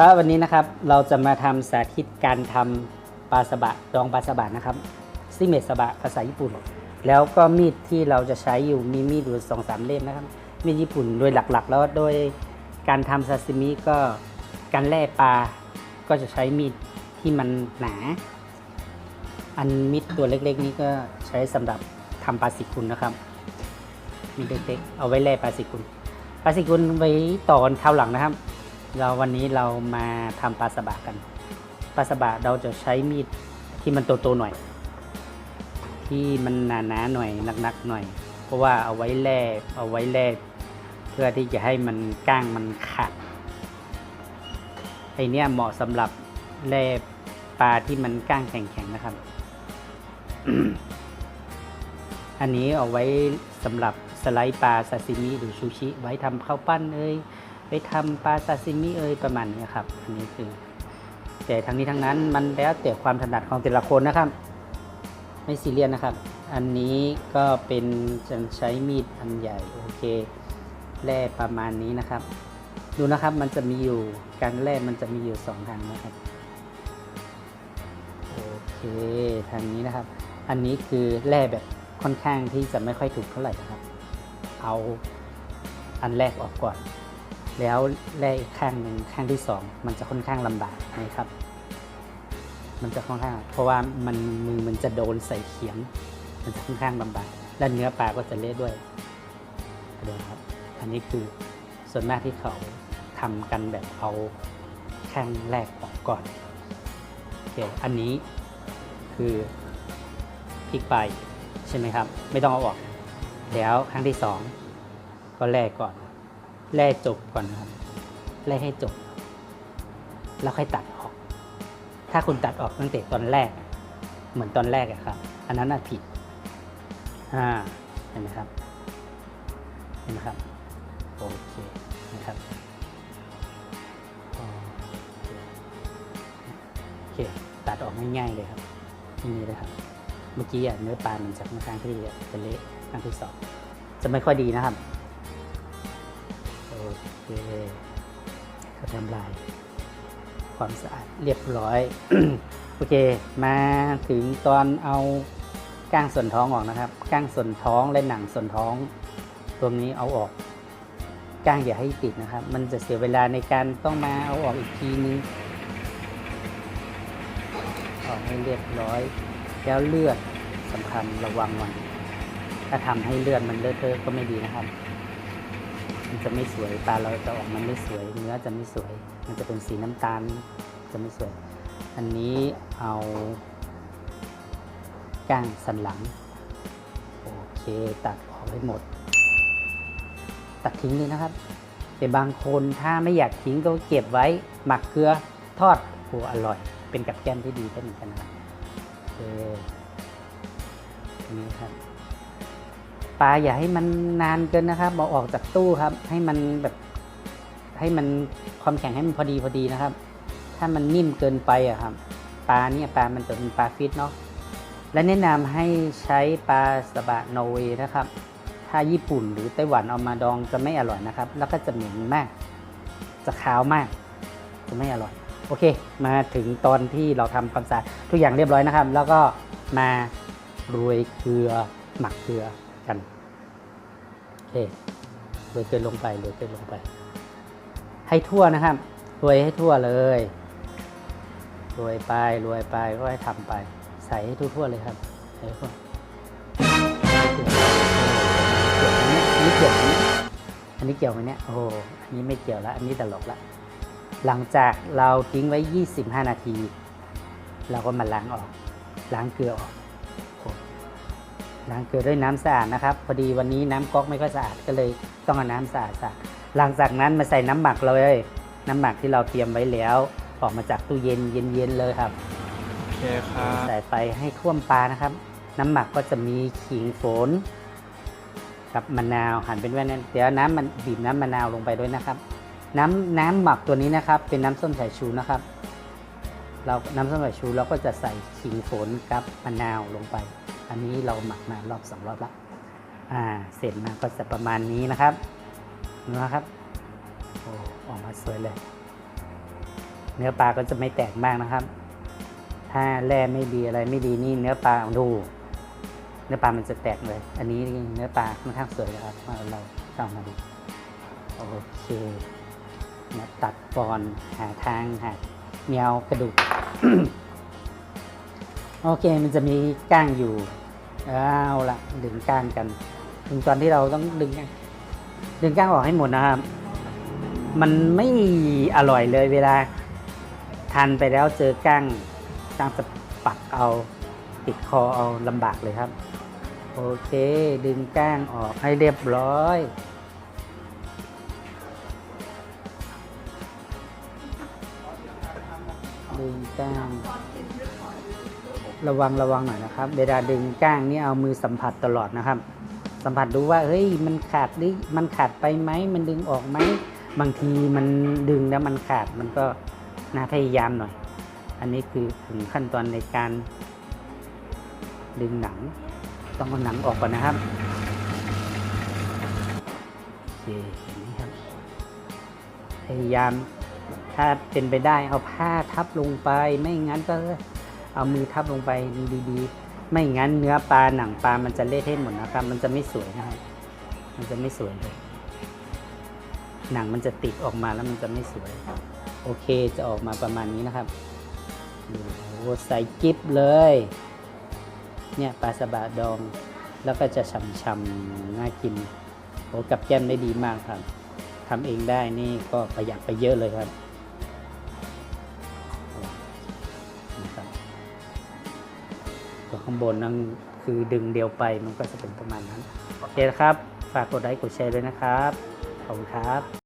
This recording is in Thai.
ก็วันนี้นะครับเราจะมาทำสาธิตการทำปลาสบะดองปลาสบะนะครับซิเมสบะภาษาญี่ปุ่น แล้วก็มีดที่เราจะใช้อยู่มีมีดอยู่สองสามเล่มนะครับ มีดญี่ปุ่นโดยหลักๆ แล้วโดยการทำซาซิมิก็การแล่ปลาก็จะใช้มีดที่มันหนา อันมีดตัวเล็กๆ นี้ก็ใช้สำหรับทำปลาสิกุลนะครับ มีดเล็กๆเอาไว้แล่ปลาสิกุลปลาสิกุลไว้ต่อนคราวหลังนะครับ เราวันนี้เรามาทำปลาสบะกันปลาสบะเราจะใช้มีดที่มันโตๆหน่อย ที่มันหนาๆหน่อยหนักๆหน่อย เพราะว่าเอาไว้แล่เอาไว้แล่เพื่อที่จะให้มันก้างมันขาดไอเนี้ยเหมาะสำหรับแล่ปลาที่มันก้างแข็งๆนะครับ อันนี้เอาไว้สำหรับสไลด์ปลาซาซิมิหรือชูชิ ไว้ทำข้าวปั้นเอ้ย ไปทำปลาซาซิมิเอ้ยประมาณนี้ครับ อันนี้คือ แต่ทั้งนี้ทั้งนั้นมันแล้วแต่ความถนัดของแต่ละคนนะครับ ไม่ซีเรียสนะครับ อันนี้ก็เป็นจะใช้มีดอันใหญ่โอเคแร่ประมาณนี้นะครับ ดูนะครับมันจะมีอยู่การแร่มันจะมีอยู่สองทางนะครับโอเคทางนี้นะครับ อันนี้คือแร่แบบค่อนข้างที่จะไม่ค่อยถูกเท่าไหร่นะครับ เอาอันแรกออกก่อน แล้วแร่อีกข้างหนึ่งข้างที่สองมันจะค่อนข้างลำบากนะครับ มันจะค่อนข้าง เพราะว่ามันมือมันจะโดนใส่เขียง มันจะค่อนข้างลำบาก และเนื้อปลาก็จะเละด้วยเดี๋ยวครับ อันนี้คือส่วนมากที่เขาทำกันแบบเอาข้างแรกออกก่อนโอเคอันนี้คือพลิกไปใช่ไหมครับ ไม่ต้องเอาออก แล้วครั้งที่สองก็แล่ก่อน แล่จบก่อนนะครับแล่ให้จบ แล้วค่อยตัดออก ถ้าคุณตัดออกตั้งแต่ตอนแรก เหมือนตอนแรกอะครับ อันนั้นน่ะผิดอ่าเห็นไหมครับเห็นไหมครับโอเคนะครับโอเคตัดออกง่ายๆเลยครับที่นี่เลยครับ เมื่อกี้เนื้อปลามันจะค่อนข้างที่จะเละครั้งที่สองจะไม่ค่อยดีนะครับ เคก็ทำลายความสะอาดเรียบร้อย โอเค มาถึงตอนเอาก้างส่วนท้องออกนะครับ ก้างส่วนท้องและหนังส่วนท้อง ตรงนี้เอาออก ก้างอย่าให้ติดนะครับ มันจะเสียเวลาในการต้องมาเอาออกอีกทีนึงออกให้เรียบร้อย แล้วเลือดสำคัญระวังมันถ้าทำให้เลือดมันเลอะเทอะก็ไม่ดีนะครับ มันจะไม่สวยปลาเราจะออกมันไม่สวย เนื้อจะไม่สวย มันจะเป็นสีน้ำตาลจะไม่สวย อันนี้เอาก้างสันหลัง โอเคตัดออกให้หมด ตัดทิ้งเลยนะครับ แต่บางคนถ้าไม่อยากทิ้งก็เก็บไว้ หมักเกลือทอดโอ้อร่อย เป็นกับแก้มที่ดีได้เหมือนกันนะครับโอเคอันนี้ครับ ปลาอย่าให้มันนานเกินนะครับเอาออกจากตู้ครับ ให้มันแบบให้มันความแข็งให้มันพอดีพอดีนะครับ ถ้ามันนิ่มเกินไปอะครับ ปลาเนี่ยปลามันจะเป็นปลาฟิตเนาะและแนะนำให้ใช้ปลาสบะนอร์เวย์นะครับ ถ้าญี่ปุ่นหรือไต้หวันเอามาดองจะไม่อร่อยนะครับ แล้วก็จะเหม็นมาก จะขาวมาก จะไม่อร่อย โอเค มาถึงตอนที่เราทำความสะอาดทุกอย่างเรียบร้อยนะครับ แล้วก็มาโรยเกลือหมักเกลือ กันโอเคโรยเกลือลงไปโรยเกลือลงไป ให้ทั่วนะครับโรยให้ทั่วเลยโรยไปโรยไปก็ให้ทำไป ใส่ให้ทั่วๆเลยครับใส่ให้ทั่วเกี่ยวไหมเนี่ยอันนี้เกี่ยวไหมเนี่ย โอ้โห อันนี้ไม่เกี่ยวล้วอันนี้ตลกละ หลังจากเราทิ้งไว้ 25 นาที เราก็มาล้างออก ล้างเกลือออก ล้างเกลือด้วยน้ำสะอาดนะครับ พอดีวันนี้น้ำก๊อกไม่ค่อยสะอาดก็เลยต้องเอาน้ำสะอาดสะอาดหลังจากนั้นมาใส่น้ำหมักเลย น้ำหมักที่เราเตรียมไว้แล้ว ออกมาจากตู้เย็นเย็นๆเลยครับโอเคครับใส่ไปให้ท่วมปลานะครับ น้ำหมักก็จะมีขิงฝนกับมะนาวหั่นเป็นแว่นนั้นเดี๋ยวน้ำมันบีบน้ำมะนาวลงไปด้วยนะครับ น้ำน้ำหมักตัวนี้นะครับ เป็นน้ำส้มสายชูนะครับ เราน้ำส้มสายชูเราก็จะใส่ขิงฝนกับมะนาวลงไป อันนี้เราหมักมารอบสองรอบละอ่าเสร็จมาก็จะประมาณนี้นะครับนะครับโอ้ออกมาสวยเลย เนื้อปลาก็จะไม่แตกมากนะครับ ถ้าแร่ไม่ดีอะไรไม่ดีนี่เนื้อปลาดู เนื้อปลามันจะแตกเลย อันนี้เนื้อปลาค่อนข้างสวยนะครับมาเราเข้ามาดูโอเคตัดก่อนหาทางหาเนียวกระดูก โอเคมันจะมีก้างอยู่เอาละดึงก้างกัน ถึงตอนที่เราต้องดึงก้างดึงก้างออกให้หมดนะครับ มันไม่อร่อยเลยเวลาทานไปแล้วเจอก้างก้างจะปักเอาติดคอเอาลำบากเลยครับ โอเค ดึงก้างออกให้เรียบร้อย ดึงก้าง ระวังระวังหน่อยนะครับ เวลาดึงก้างนี่เอามือสัมผัสตลอดนะครับ สัมผัสดูว่าเฮ้ยมันขาดหรือมันขาดไปไหมมันดึงออกไหมบางทีมันดึงแล้วมันขาดมันก็น่าพยายามหน่อย อันนี้คือถึงขั้นตอนในการ ดึงหนัง ต้องเอาหนังออกก่อนนะครับโอเคนี้ครับพยายาม ถ้าเป็นไปได้เอาผ้าทับลงไป ไม่งั้นก็เอามือทับลงไปดีๆ ไม่งั้นเนื้อปลาหนังปลามันจะเละเทะหมดนะครับ มันจะไม่สวยนะครับ มันจะไม่สวยเลย หนังมันจะติดออกมาแล้วมันจะไม่สวย โอเคจะออกมาประมาณนี้นะครับโอ้โหใส่กิ๊บเลย เนี่ยปลาสบะดอง แล้วก็จะฉ่ำๆน่ากินโอ้กับแก้มได้ดีมากครับทำเองได้นี่ก็ประหยัดไปเยอะเลยครับ ข้างบนนั่นคือดึงเดียวไปมันก็จะเป็นประมาณนั้น โอเคนะครับ ฝากกดไลค์กดแชร์ด้วยนะครับ ขอบคุณครับ